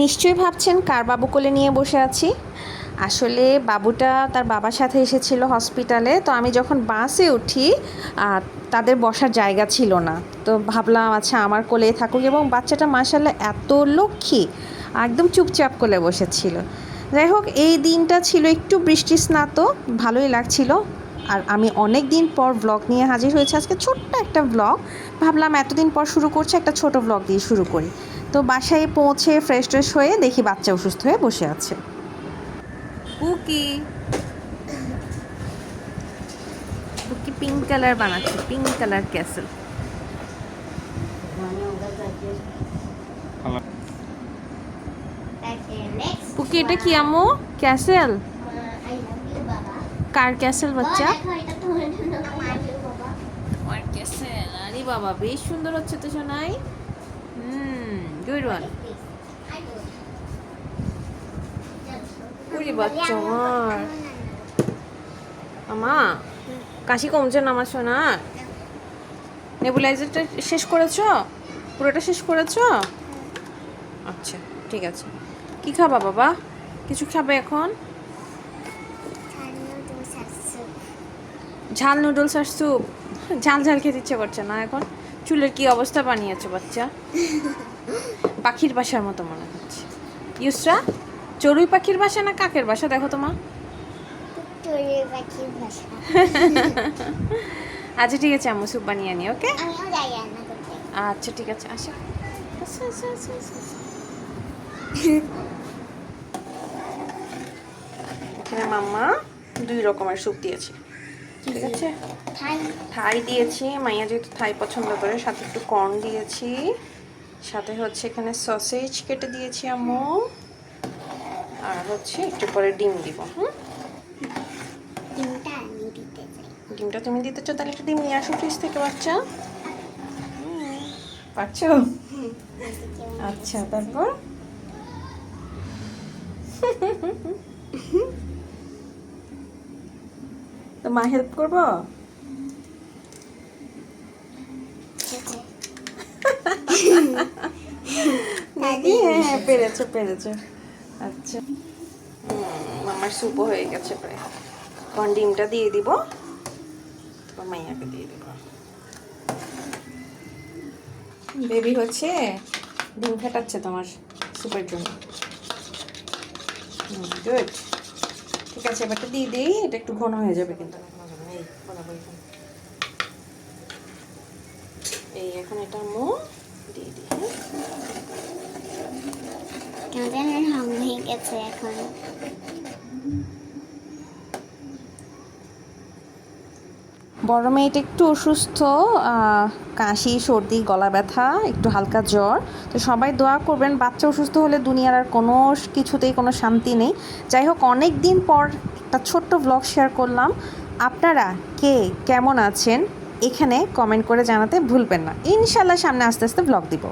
নিশ্চয়ই ভাবছেন কার বাবু কোলে নিয়ে বসে আছি? আসলে বাবুটা তার বাবার সাথে এসেছিল হসপিটালে, তো আমি যখন বাসে উঠি তাদের বসার জায়গা ছিল না। তো ভাবলাম আচ্ছা আমার কোলে থাকুক এবং বাচ্চাটা মাসাল্লাহ এত লক্ষ্মী, একদম চুপচাপ কোলে বসেছিল। যাই হোক, এই দিনটা ছিল একটু বৃষ্টি স্নাত ভালোই লাগছিল। আর আমি অনেক দিন পর ব্লগ নিয়ে হাজির হয়েছে। আজকে ছোট্ট একটা ব্লগ ভাবলাম এতদিন পর শুরু করছে একটা ছোট ব্লগ দিয়ে শুরু করি। তো বাসায় পৌঁছে ফ্রেশ ট্রেশ হয়ে দেখি বাচ্চা অসুস্থ হয়ে বসে আছে। কুকি কুকি পিঙ্ক কালার বানাচ্ছে পিঙ্ক কালার ক্যাসেল পুকি এটা কি আম্মু? ক্যাসেল কার ক্যাসেল বাচ্চা? আরে বাবা, বেশ সুন্দর হচ্ছে তো শোনাই হুম গুড ওয়ান আমার। আমা, কাশি কমছে না আমার সোনার নেবুলাইজারটা শেষ করেছ? পুরোটা শেষ করেছ? আচ্ছা ঠিক আছে। কি খাবা বাবা? কিছু খাবে এখন? ঝাল নুডলস আর স্যুপ। ঝাল ঝাল খেতে ইচ্ছে করছে না এখন। চুলের কি অবস্থা বানিয়েছে বাচ্চা? পাখির বাসার মতো মনে হচ্ছে। ইউসরা চড়ুই পাখির বাসা না কাকের বাসা? দেখো তোমা আচ্ছা ঠিক আছে আম্মু স্যুপ বানিয়ে নি ওকে? আচ্ছা ঠিক আছে আসো। এখানে মাম্মা দুই রকমের স্যুপ দিয়েছে। ঠিক আছে? থাই। দিয়েছি। মাইয়া যেহেতু থাই পছন্দ করে সাথে একটু কর্ন দিয়েছি। সাথে হচ্ছে এখানে সসেজ কেটে দিয়েছি আম্মু। আর হচ্ছে একটু পরে ডিম দিব হুম? ডিমটা তুমি দিতে চাও তাহলে একটা ডিম নিয়ে আসো ফ্রিজ থেকে বাচ্চা। পারছ? আচ্ছা তারপর? তো মা হেল্প করব? দিদি হ্যাঁ হ্যাঁ পেরেছ পেরেছ। আচ্ছা। আমার স্যুপও হয়ে গেছে প্রায়। এখন ডিমটা দিয়ে দিব। তারপর মাইয়াকে দিয়ে দিব। বেবি হচ্ছে? ডিম ফেটাচ্ছে তোমার স্যুপের জন্য। গুড আছে এবারটা দিয়ে দিই এটা একটু ঘন হয়ে যাবে কিন্তু। এই এখানে। এই এখন এটা মো দিয়ে দিই হ্যাঁ? রং হয়ে গেছে এখন। বড় মেয়েটা একটু অসুস্থ কাশি, সর্দি, গলা ব্যথা, একটু হালকা জ্বর। তো সবাই দোয়া করবেন, বাচ্চা অসুস্থ হলে দুনিয়ার আর কোনো কিছুতেই কোনো শান্তি নেই। যাই হোক, অনেক দিন পর একটা ছোট্ট ব্লগ শেয়ার করলাম। আপনারা কে কেমন আছেন, এখানে কমেন্ট করে জানাতে ভুলবেন না। ইনশাল্লাহ সামনে আস্তে আস্তে ব্লগ দিব।